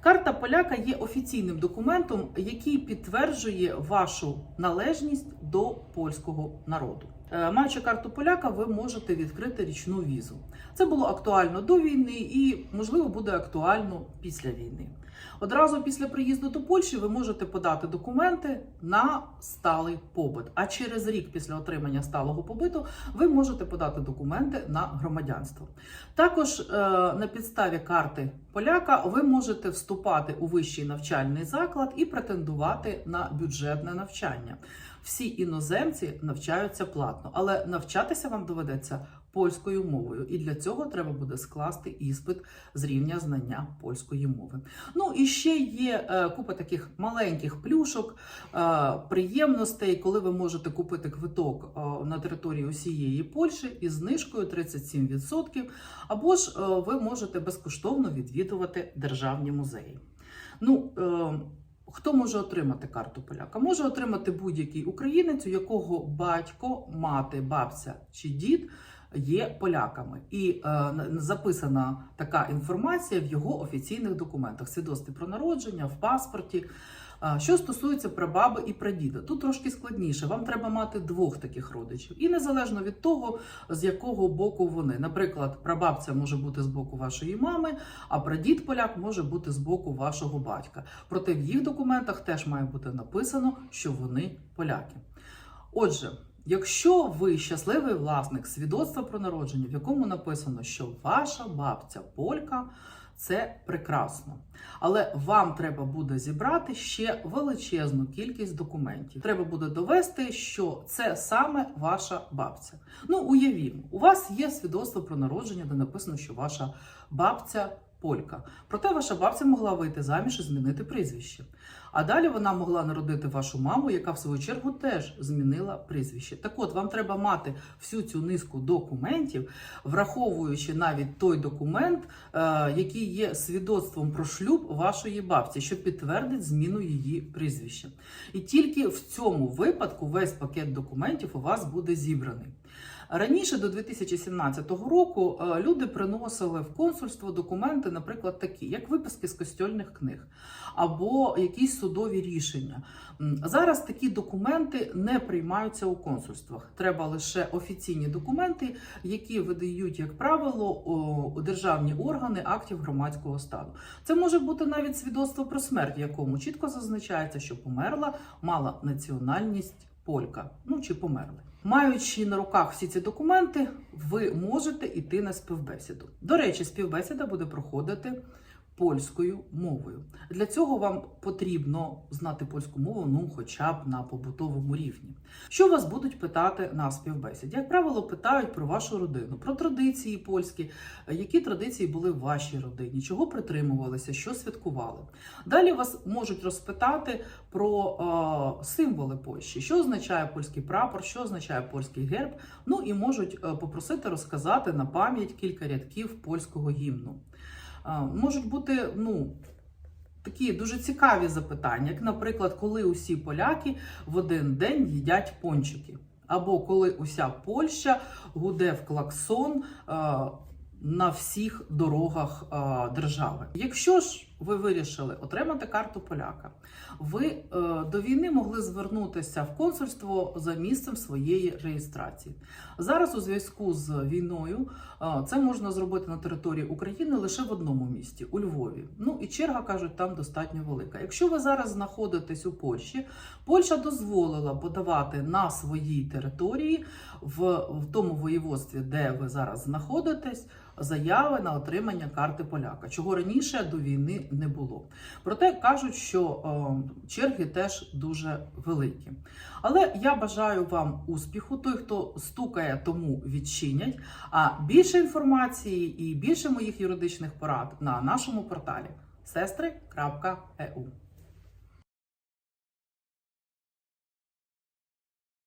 Карта поляка є офіційним документом, який підтверджує вашу належність до польського народу. Е, Маючи карту поляка, ви можете відкрити річну візу. Це було актуально до війни і, можливо, буде актуально після війни. Одразу після приїзду до Польщі ви можете подати документи на сталий побит. А через рік після отримання сталого побиту ви можете подати документи на громадянство. Також е, на підставі карти поляка ви можете вступати у вищий навчальний заклад і претендувати на бюджетне навчання. Всі іноземці навчаються платно, але навчатися вам доведеться польською мовою, і для цього треба буде скласти іспит з рівня знання польської мови. Ну і ще є е, купа таких маленьких плюшок, е, приємностей, коли ви можете купити квиток е, на території усієї Польщі із знижкою 37%, або ж ви можете безкоштовно відвідувати державні музеї. Ну, Хто може отримати карту поляка? Може отримати будь-який українець, у якого батько, мати, бабця чи дід є поляками, і е, записана така інформація в його офіційних документах: свідоцтві про народження, в паспорті. Що стосується прабаби і прадіда, тут трошки складніше. Вам треба мати двох таких родичів, і незалежно від того, з якого боку вони. Наприклад, прабабця може бути з боку вашої мами, а прадід поляк може бути з боку вашого батька. Проте в їх документах теж має бути написано, що вони поляки. Отже, якщо ви щасливий власник свідоцтва про народження, в якому написано, що ваша бабця полька. Це прекрасно, але вам треба буде зібрати ще величезну кількість документів. Треба буде довести, що це саме ваша бабця. Ну, уявімо, у вас є свідоцтво про народження, де написано, що ваша бабця полька. Проте ваша бабця могла вийти заміж і змінити прізвище. А далі вона могла народити вашу маму, яка в свою чергу теж змінила прізвище. Так от, вам треба мати всю цю низку документів, враховуючи навіть той документ, е, який є свідоцтвом про шлюб вашої бабці, що підтвердить зміну її прізвища. І тільки в цьому випадку весь пакет документів у вас буде зібраний. Раніше до 2017 року е, люди приносили в консульство документи, наприклад, такі, як виписки з костюльних книг або якісь судові рішення. Зараз такі документи не приймаються у консульствах. Треба лише офіційні документи, які видають, як правило, державні органи актів громадського стану. Це може бути навіть свідоцтво про смерть, в якому чітко зазначається, що померла, мала національність полька, ну чи померли. Маючи на руках всі ці документи, ви можете йти на співбесіду. До речі, співбесіда буде проходити польською мовою. Для цього вам потрібно знати польську мову, ну хоча б на побутовому рівні. Що вас будуть питати на співбесіді? Як правило, питають про вашу родину, про традиції польські, які традиції були в вашій родині, чого притримувалися, що святкували. Далі вас можуть розпитати про е, символи Польщі, що означає польський прапор, що означає польський герб. Ну і можуть е, попросити розказати на пам'ять кілька рядків польського гімну. Е, можуть бути ну. Такі дуже цікаві запитання, як, наприклад, коли усі поляки в один день їдять пончики, або коли уся Польща гуде в клаксон е, на всіх дорогах е, держави. Якщо ж ви вирішили отримати карту поляка, ви е, до війни могли звернутися в консульство за місцем своєї реєстрації. Зараз, у зв'язку з війною, е, це можна зробити на території України лише в одному місті у Львові. Ну і черга кажуть, там достатньо велика. Якщо ви зараз знаходитесь у Польщі, Польща дозволила подавати на своїй території в, в тому воєводстві, де ви зараз знаходитесь, заяви на отримання карти поляка, чого раніше до війни не було. Проте кажуть, що е, черги теж дуже великі. Але я бажаю вам успіху. Той, хто стукає, тому відчинять. А більше інформації і більше моїх юридичних порад на нашому порталі сестри.eu